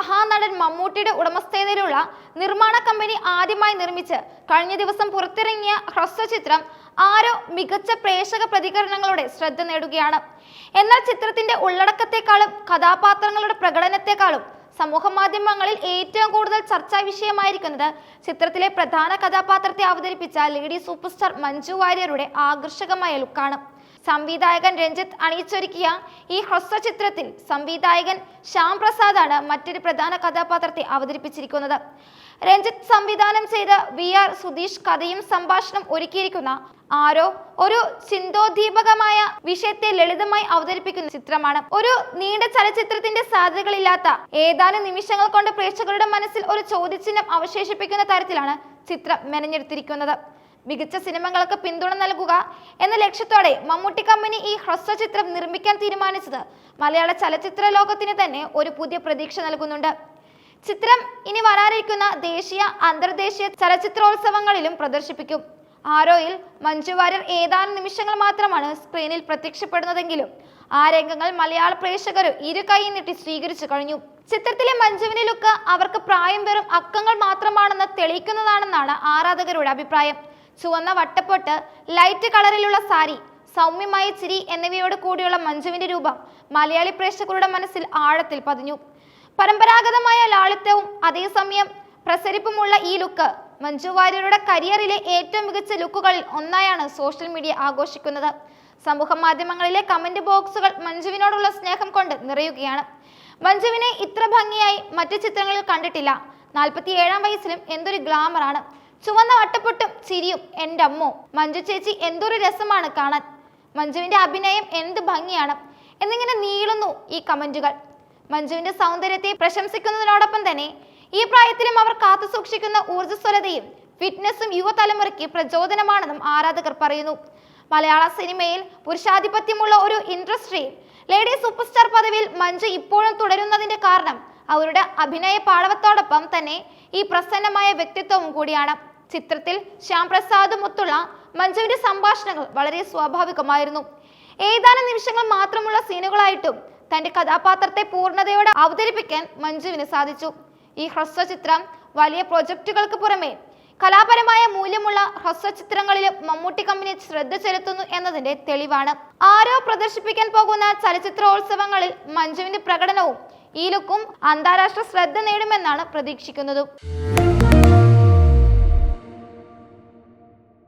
മഹാനടൻ മമ്മൂട്ടിയുടെ ഉടമസ്ഥതയിലുള്ള നിർമ്മാണ കമ്പനി ആദ്യമായി നിർമ്മിച്ച് കഴിഞ്ഞ ദിവസം പുറത്തിറങ്ങിയ ഹ്രസ്വചിത്രം ആരോ മികച്ച പ്രേക്ഷക പ്രതികരണങ്ങളുടെ ശ്രദ്ധ നേടുകയാണ്. എന്നാൽ ചിത്രത്തിന്റെ ഉള്ളടക്കത്തെക്കാളും കഥാപാത്രങ്ങളുടെ പ്രകടനത്തെക്കാളും സമൂഹ മാധ്യമങ്ങളിൽ ഏറ്റവും കൂടുതൽ ചർച്ചാ വിഷയമായിരിക്കുന്നത് ചിത്രത്തിലെ പ്രധാന കഥാപാത്രത്തെ അവതരിപ്പിച്ച ലേഡി സൂപ്പർസ്റ്റാർ മഞ്ജു വാര്യരുടെ ആകർഷകമായ ലുക്കാണ്. സംവിധായകൻ രഞ്ജിത്ത് അണിയിച്ചൊരുക്കിയ ഈ ഹ്രസ്വ ചിത്രത്തിൽ സംവിധായകൻ ശ്യാം പ്രസാദാണ് മറ്റൊരു പ്രധാന കഥാപാത്രത്തെ അവതരിപ്പിച്ചിരിക്കുന്നത്. രഞ്ജിത്ത് സംവിധാനം ചെയ്ത വി ആർ സുധീഷ് കഥയും സംഭാഷണം ഒരുക്കിയിരിക്കുന്ന ആരോ ഒരു ചിന്തോദ്ദീപകമായ വിഷയത്തെ ലളിതമായി അവതരിപ്പിക്കുന്ന ചിത്രമാണ്. ഒരു നീണ്ട ചലച്ചിത്രത്തിന്റെ സാധ്യതകളില്ലാത്ത ഏതാനും നിമിഷങ്ങൾ കൊണ്ട് പ്രേക്ഷകരുടെ മനസ്സിൽ ഒരു ചോദ്യചിഹ്നം അവശേഷിപ്പിക്കുന്ന തരത്തിലാണ് ചിത്രം മെനഞ്ഞെടുത്തിരിക്കുന്നത്. മികച്ച സിനിമകൾക്ക് പിന്തുണ നൽകുക എന്ന ലക്ഷ്യത്തോടെ മമ്മൂട്ടി കമ്പനി ഈ ഹ്രസ്വ ചിത്രം നിർമ്മിക്കാൻ തീരുമാനിച്ചത് മലയാള ചലച്ചിത്ര ലോകത്തിന് തന്നെ ഒരു പുതിയ പ്രതീക്ഷ നൽകുന്നുണ്ട്. ചിത്രം ഇനി വരാനിരിക്കുന്ന ദേശീയ അന്തർദേശീയ ചലച്ചിത്രോത്സവങ്ങളിലും പ്രദർശിപ്പിക്കും. ആരോയിൽ മഞ്ജു വാര്യർ ഏതാനും നിമിഷങ്ങൾ മാത്രമാണ് സ്ക്രീനിൽ പ്രത്യക്ഷപ്പെടുന്നതെങ്കിലും ആ രംഗങ്ങൾ മലയാള പ്രേക്ഷകർ ഇരു കൈ നീട്ടി സ്വീകരിച്ചു കഴിഞ്ഞു. ചിത്രത്തിലെ മഞ്ജുവിന്റെ ലുക്ക് അവർക്ക് പ്രായം വെറും അക്കങ്ങൾ മാത്രമാണെന്ന് തെളിയിക്കുന്നതാണെന്നാണ് ആരാധകരുടെ അഭിപ്രായം. ചുവന്ന വട്ടപ്പൊട്ട് ലൈറ്റ് കളറിലുള്ള സാരി സൗമ്യമായ ചിരി എന്നിവയോട് കൂടിയുള്ള മഞ്ജുവിന്റെ രൂപം മലയാളി പ്രേക്ഷകരുടെ മനസ്സിൽ ആഴത്തിൽ പതിഞ്ഞു. പരമ്പരാഗതമായ ലാളിത്യവും അതേസമയം പ്രസരിപ്പുമുള്ള ഈ ലുക്ക് മഞ്ജു വാര്യരുടെ കരിയറിലെ ഏറ്റവും മികച്ച ലുക്കുകളിൽ ഒന്നായാണ് സോഷ്യൽ മീഡിയ ആഘോഷിക്കുന്നത്. സമൂഹ മാധ്യമങ്ങളിലെ കമന്റ് ബോക്സുകൾ മഞ്ജുവിനോടുള്ള സ്നേഹം കൊണ്ട് നിറയുകയാണ്. മഞ്ജുവിനെ ഇത്ര ഭംഗിയായി മറ്റു ചിത്രങ്ങളിൽ കണ്ടിട്ടില്ല. നാൽപ്പത്തി ഏഴാം വയസ്സിലും എന്തൊരു ഗ്ലാമറാണ് ചുവന്ന വട്ടപ്പൊട്ടും ചിരിയും എന്റെ അമ്മോ. മഞ്ജു ചേച്ചി എന്തൊരു രസമാണ് കാണാൻ. മഞ്ജുവിന്റെ അഭിനയം എന്ത് ഭംഗിയാണ്. എന്നിങ്ങനെ നീളുന്നു ഈ കമന്റുകൾ. മഞ്ജുവിന്റെ സൗന്ദര്യത്തെ പ്രശംസിക്കുന്നതിനോടൊപ്പം തന്നെ ഈ പ്രായത്തിലും അവർ കാത്തു സൂക്ഷിക്കുന്ന ഊർജസ്വലതയും ഫിറ്റ്നസ്സും യുവതലമുറയ്ക്ക് പ്രചോദനമാണെന്നും ആരാധകർ പറയുന്നു. മലയാള സിനിമയിൽ പുരുഷാധിപത്യമുള്ള ഒരു ഇൻഡസ്ട്രിയിൽ ലേഡി സൂപ്പർ സ്റ്റാർ പദവിയിൽ മഞ്ജു ഇപ്പോഴും തുടരുന്നതിന്റെ കാരണം അവരുടെ അഭിനയ പാടവത്തോടൊപ്പം തന്നെ ഈ പ്രസന്നമായ വ്യക്തിത്വവും കൂടിയാണ്. ചിത്രത്തിൽ ശ്യാം പ്രസാദും മഞ്ജുവിന്റെ സംഭാഷണങ്ങൾ വളരെ സ്വാഭാവികമായിരുന്നു. ഏതാനും നിമിഷങ്ങൾ മാത്രമുള്ള സീനുകളായിട്ടും തന്റെ കഥാപാത്രത്തെ പൂർണതയോടെ അവതരിപ്പിക്കാൻ മഞ്ജുവിന് സാധിച്ചു. ഈ ഹ്രസ്വ ചിത്രം വലിയ പ്രൊജക്റ്റുകൾക്ക് പുറമെ കലാപരമായ മൂല്യമുള്ള ഹ്രസ്വ ചിത്രങ്ങളിലും മമ്മൂട്ടി കമ്പനി ശ്രദ്ധ ചെലുത്തുന്നു എന്നതിന്റെ തെളിവാണ്. ആരോ പ്രദർശിപ്പിക്കാൻ പോകുന്ന ചലച്ചിത്രോത്സവങ്ങളിൽ മഞ്ജുവിന്റെ പ്രകടനവും ഈ ലുക്കും അന്താരാഷ്ട്ര ശ്രദ്ധ നേടുമെന്നാണ് പ്രതീക്ഷിക്കുന്നത്.